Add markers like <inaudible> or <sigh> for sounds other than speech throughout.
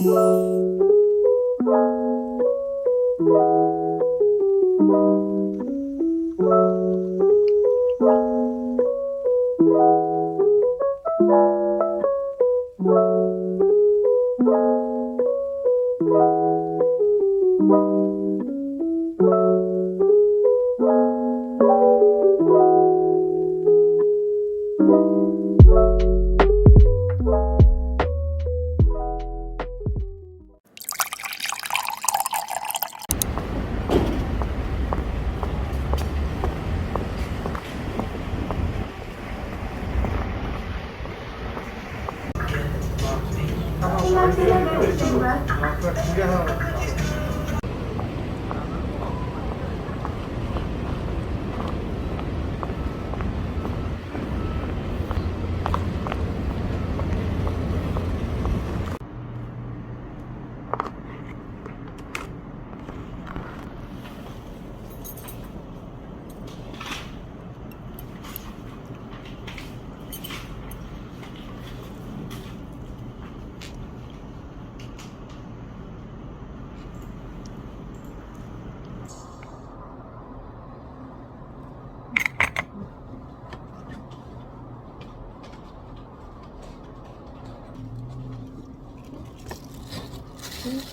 Música 말하시면 나가면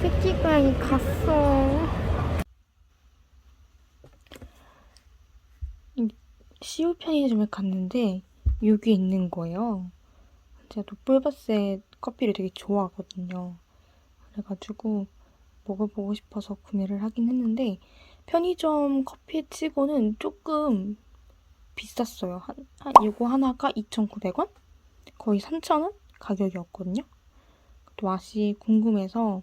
새끼고양이 갔어. 시우 편의점에 갔는데 여기 있는 거예요. 제가 노블바스의 커피를 되게 좋아하거든요. 그래가지고 먹어보고 싶어서 구매를 하긴 했는데 편의점 커피 치고는 조금 비쌌어요. 한, 한 이거 하나가 2,900원? 거의 3,000원 가격이었거든요. 또 맛이 궁금해서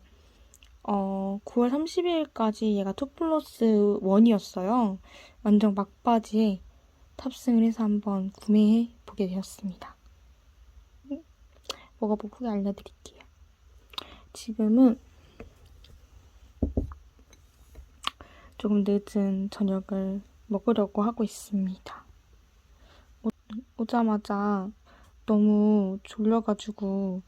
어, 9월 30일까지 얘가 2 플러스 1이었어요. 완전 막바지에 탑승을 해서 한번 구매해 보게 되었습니다. 음, 먹어보고 후기 알려드릴게요. 지금은 조금 늦은 저녁을 먹으려고 하고 있습니다. 오, 오자마자 너무 졸려가지고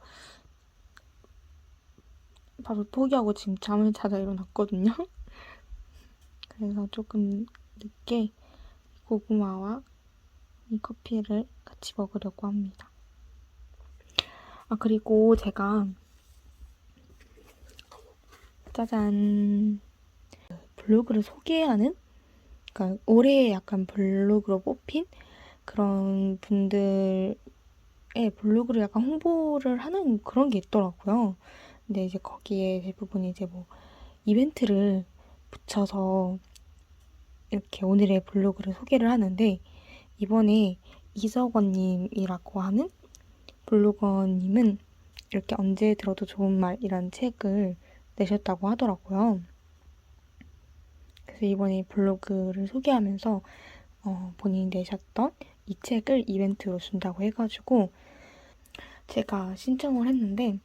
바로 포기하고 지금 잠을 자다 일어났거든요. <laughs> 그래서 조금 늦게 고구마와 이 커피를 같이 먹으려고 합니다. 아, 그리고 제가 짜잔 블로그를 소개하는 그러니까 올해 약간 블로그로 뽑힌 그런 분들의 블로그를 약간 홍보를 하는 그런 게 있더라고요. 근데 이제 거기에 대부분 이제 뭐 이벤트를 붙여서 이렇게 오늘의 블로그를 소개를 하는데 이번에 이석원님이라고 하는 블로거님은 이렇게 언제 들어도 좋은 말이라는 책을 내셨다고 하더라고요. 그래서 이번에 블로그를 소개하면서 어, 본인이 내셨던 이 책을 이벤트로 준다고 해가지고 제가 신청을 했는데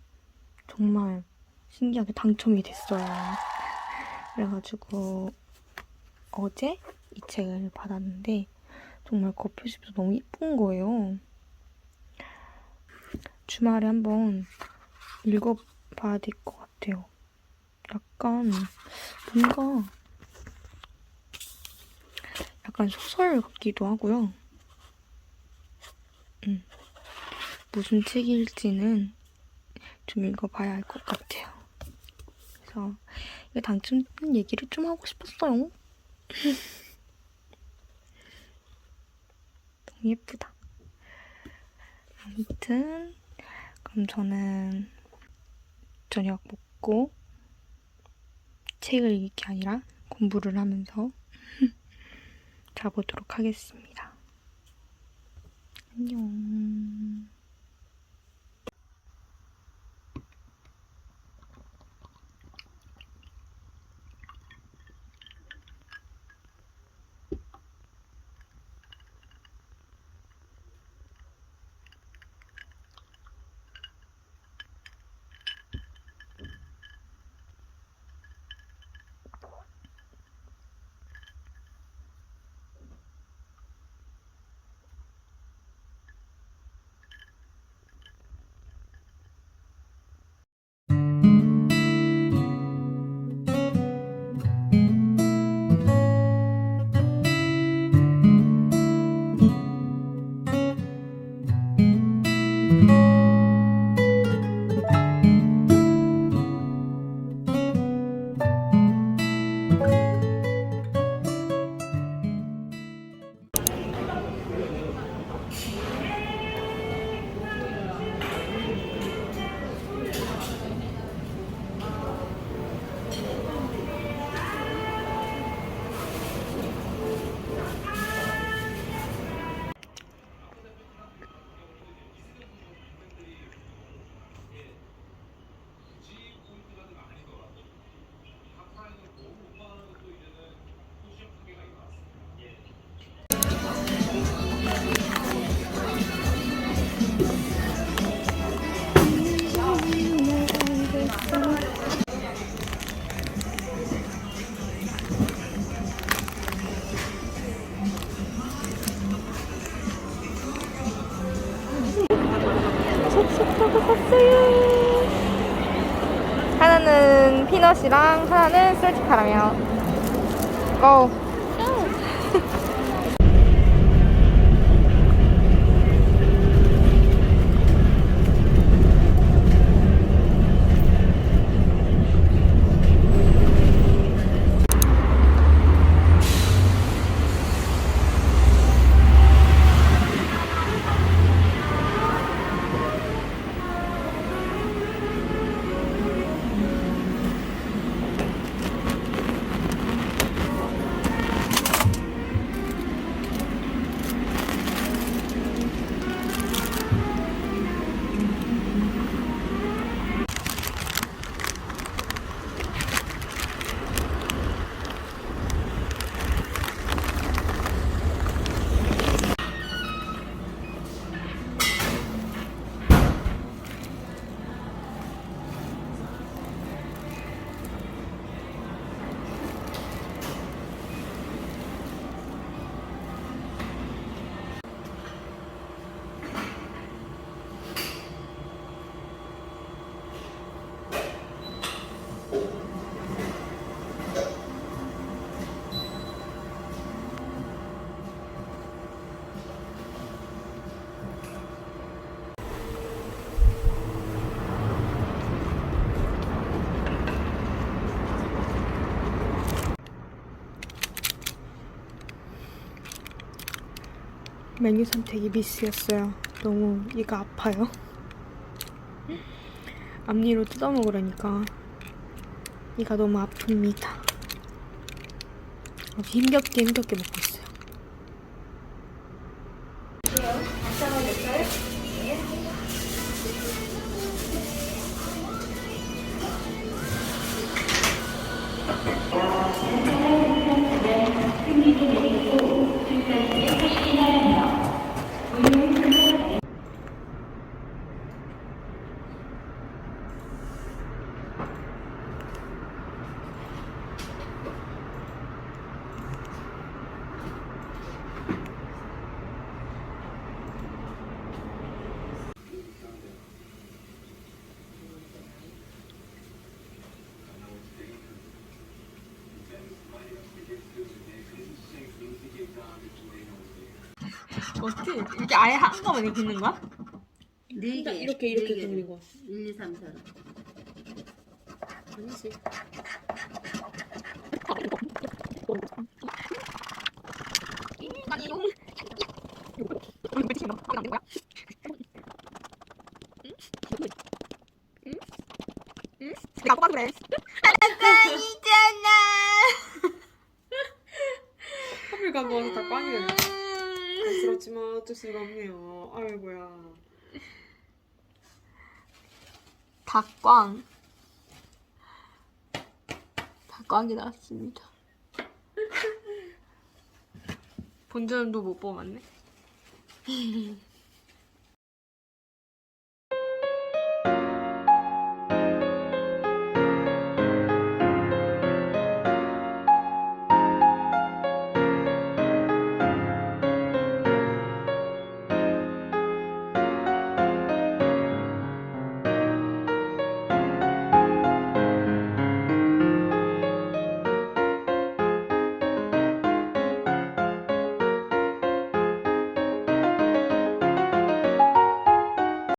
정말 신기하게 당첨이 됐어요. 그래가지고 어제 이 책을 받았는데 정말 겉표지도 너무 예쁜 거예요. 주말에 한번 읽어봐야 될 것 같아요. 약간 뭔가 약간 소설 같기도 하고요. 음, 무슨 책일지는 좀 읽어봐야 할 것 같아요. 그래서 이거 당첨된 얘기를 좀 하고 싶었어요. <laughs> 너무 예쁘다. 아무튼 그럼 저는 저녁 먹고 책을 게 아니라 공부를 하면서 <laughs> 자보도록 하겠습니다. 안녕. 쏙쏙하고 샀어요. 하나는 피넛이랑 하나는 솔직하라며. 고! 메뉴 선택이 미스였어요. 너무 이가 아파요. 앞니로 뜯어 먹으려니까 이가 너무 아픕니다. 힘겹게 힘겹게 먹고 있어요. 어떻게 이렇게 아예 한꺼번에 긋는 거야? 네 개. 이렇게 이렇게 긋는 거. 1, 2, 3, 4. 아니지. 내가 뽑아도 그래. 하필 가면 다 꽝이에요. 안쓰럽지만 어쩔 수가 없네요. 아이고야. 닭광. 닭광이 나왔습니다. 본전도 못 뽑았네. <laughs>